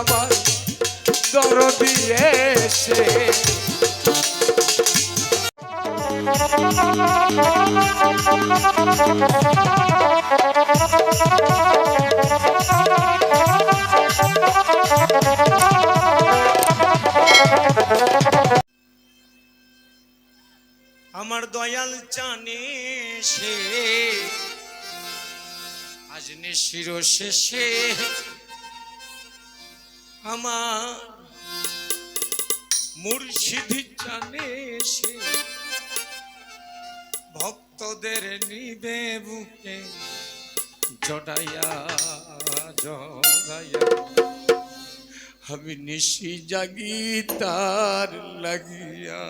আমার দরদি এসে। আমার দয়াল চানে সে আজ নিশির শেষে আমার মুর্শিদ জানে সে। ভক্তদের নিবে বুকে, জড়াইয়া জড়াইয়া। আমি নিশি জাগি তার লাগিয়া।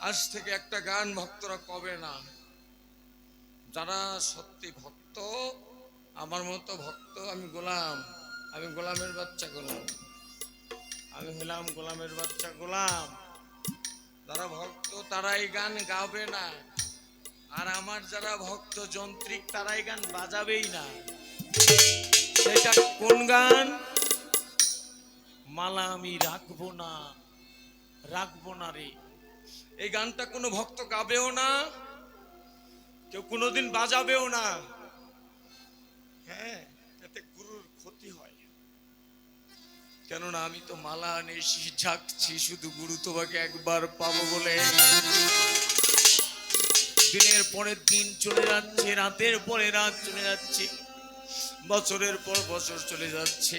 আজ থেকে একটা গান ভক্তরা কবে না? যারা সত্যি ভক্ত আমার মতো ভক্ত আমি গোলাম, আমি গোলামের বাচ্চা গোলাম। আমি হলাম গোলামের বাচ্চা গোলাম। যারা ভক্ত তারাই গান গাবে না। আর আমার যারা ভক্ত যন্ত্রিক তারাই গান বাজাবেই না। সেটা কোন গান? মালা আমি রাখব না রাখব না রে। এই গানটা কোনো ভক্ত গাবেও না, কেউ কোনোদিন বাজাবেও না। হ্যাঁ এতে গুরুর ক্ষতি হয়। কেননা আমি তো মালা নেছি ঝাকছি, শুধু গুরু তোমাকে একবার পাবো বলে। দিনের পরে দিন চলে যাচ্ছে, রাতের পরে রাত চলে যাচ্ছে, বছরের পর বছর চলে যাচ্ছে।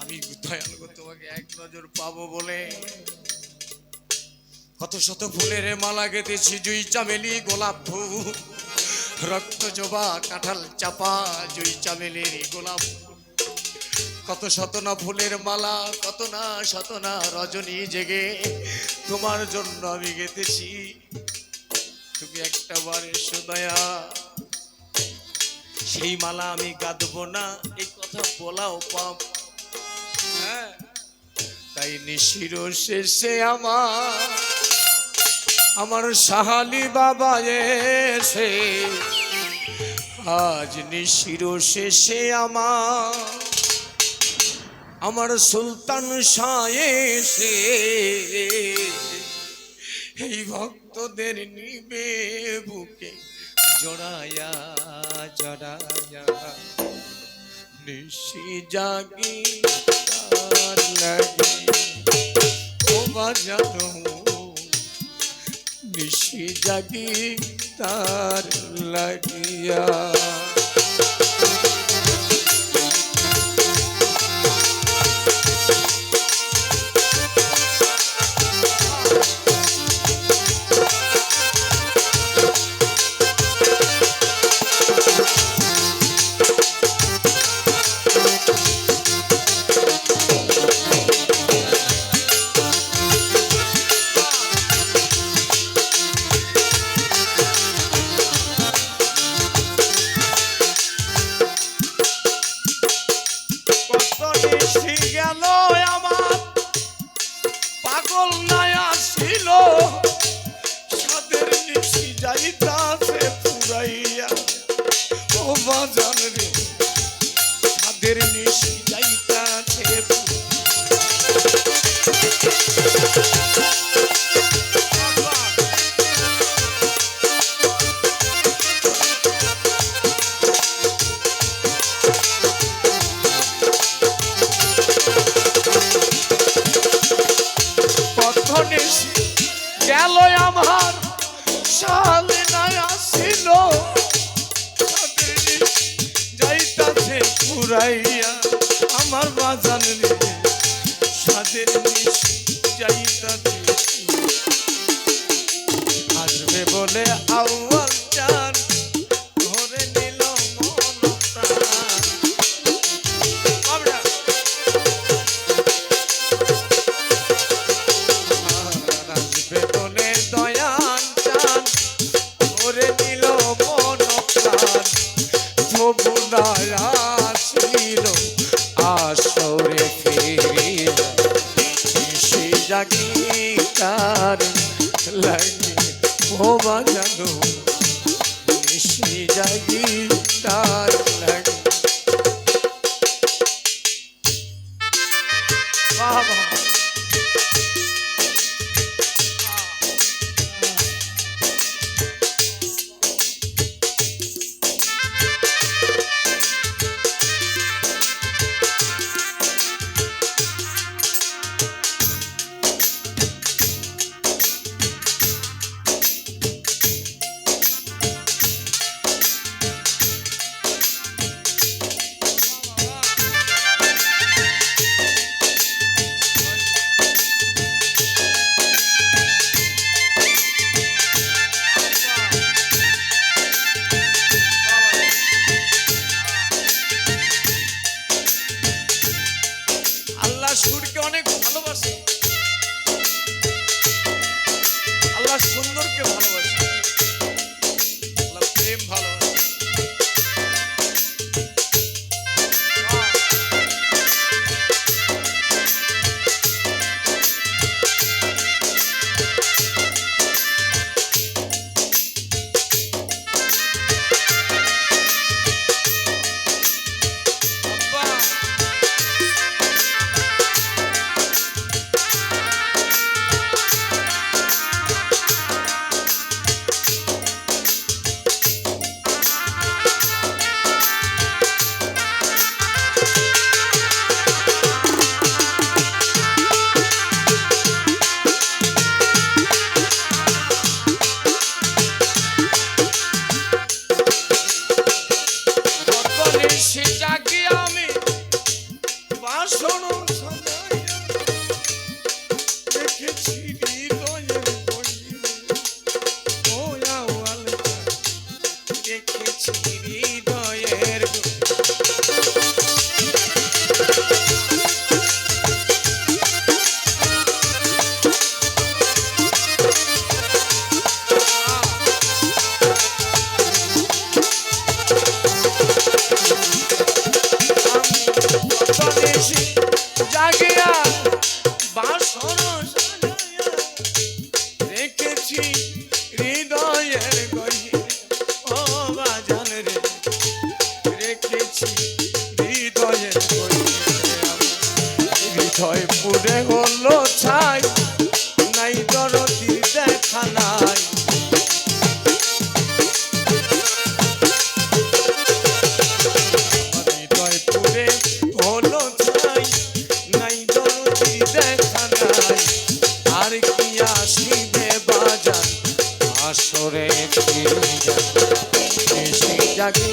আমি দয়াল তোমাকে এক নজর পাবো বলে। কত শত ফুলের মালা গেঁথেছি, জুই চামেলি, গোলাপ ফুল। রক্ত জবা, কাঁঠাল চাপা, জুই চামেলের গোলাপ। কত শত না ফুলের মালা কত না শত না রজনী জেগে। তোমার জন্য আমি গেঁথেছি। তুমি একটা বার এসো দয়া সেই মালা আমি গাঁদবো না এই কথা বলাও পাপ হ্যাঁ তাই নিশির শেষে আমার আমার সাহালি বাবা এসে, আজ নিশির শেষে আমার আমার সুলতান সায়েসে এই ভক্তদের নিবে বুকে জড়ায়া জড়ায়া। নিশি জাগি লাগে, ও বাজানো নিশি জাগি তার লাগিয়া। আমার বাজান সাদের আসবে বলে আউয়াল চান ধরে নিল আসবে বলে দয়াল চান ধরে তার হৃদয় পুরে হলো ছাই, নাই দরদি দেখা নাই। হৃদয় হলো ছাই, নাই দরদি দেখা নাই। আর কি আসিবে বাজার, আসরে জাগি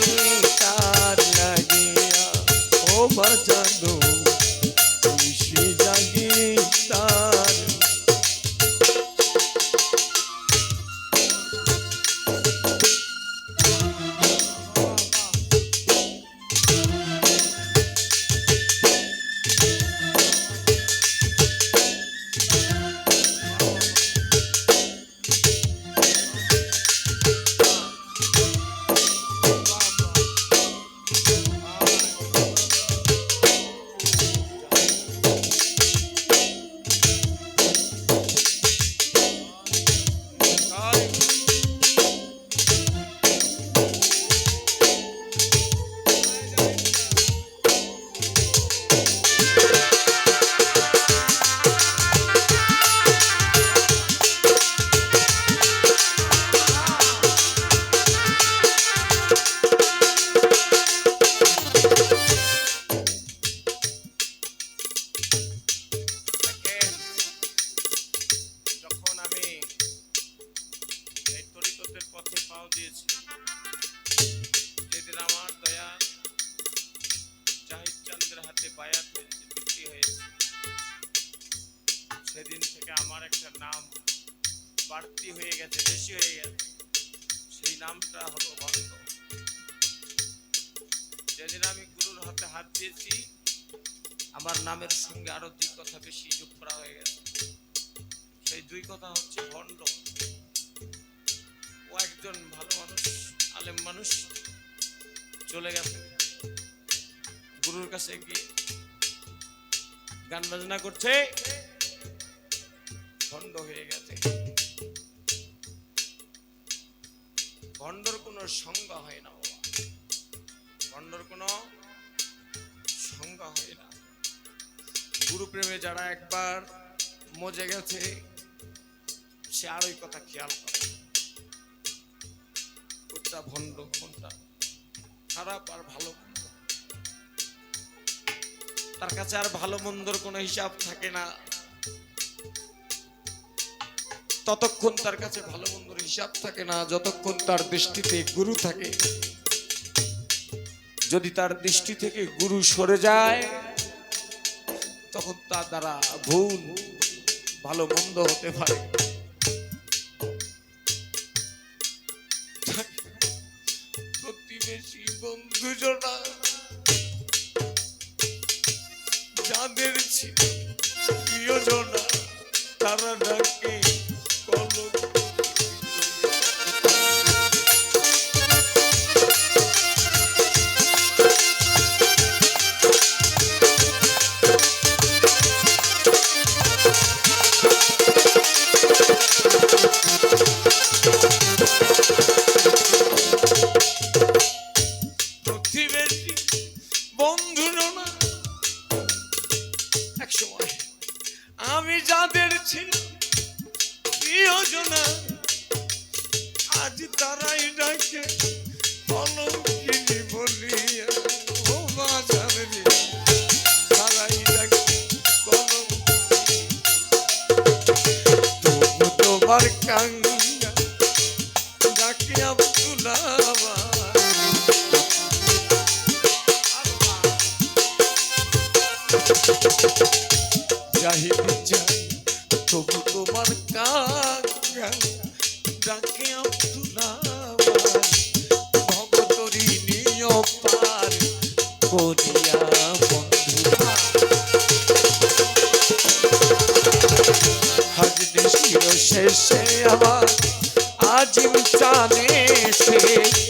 তার লাগিয়া, ও বাজানো তরিকতের পথে পাও দিয়েছি। যেদিন আমার দয়া জাহিদ চন্দ্রের হাতে বায়াত হয়েছে, বিক্রি হয়েছে, সেদিন থেকে আমার একটা নাম বাড়তি হয়ে গেছে, বেশি হয়ে গেছে। সেই নামটা হলো ভণ্ড যেদিন আমি গুরুর হাতে হাত দিয়েছি, আমার নামের সঙ্গে আরও দুই কথা বেশি যোগ করা হয়ে গেছে। সেই দুই কথা হচ্ছে ভণ্ড ও একজন ভালো মানুষ, আলেম মানুষ চলে গেছে। গুরুর কাছে গিয়ে গান বাজনা করছে। ভণ্ড হয়ে গেছে। ভণ্ডর কোনো সংজ্ঞা হয় না বাবা। ভণ্ডর কোনো সংজ্ঞা হয় না। গুরু প্রেমে যারা একবার মজে গেছে, সে আর ওই কথা খেয়াল করে। কোনটা ভণ্ড কোনটা খারাপ আর ভালো তার কাছে আর ভালো মন্দর কোনো হিসাব থাকে না। ততক্ষণ তার কাছে ভালো মন্দর হিসাব থাকে না, যতক্ষণ তার দৃষ্টিতে গুরু থাকে। যদি তার দৃষ্টি থেকে গুরু সরে যায়, তখন তার দ্বারা ভুল, ভালো মন্দ হতে পারে। যাদের ছিল প্রিয়জনা তারা ডাকে তোমার কাঙ্গা ডাকে আব্দুল্লাহ জাহিদি শেষে আমার আজিম চানে সে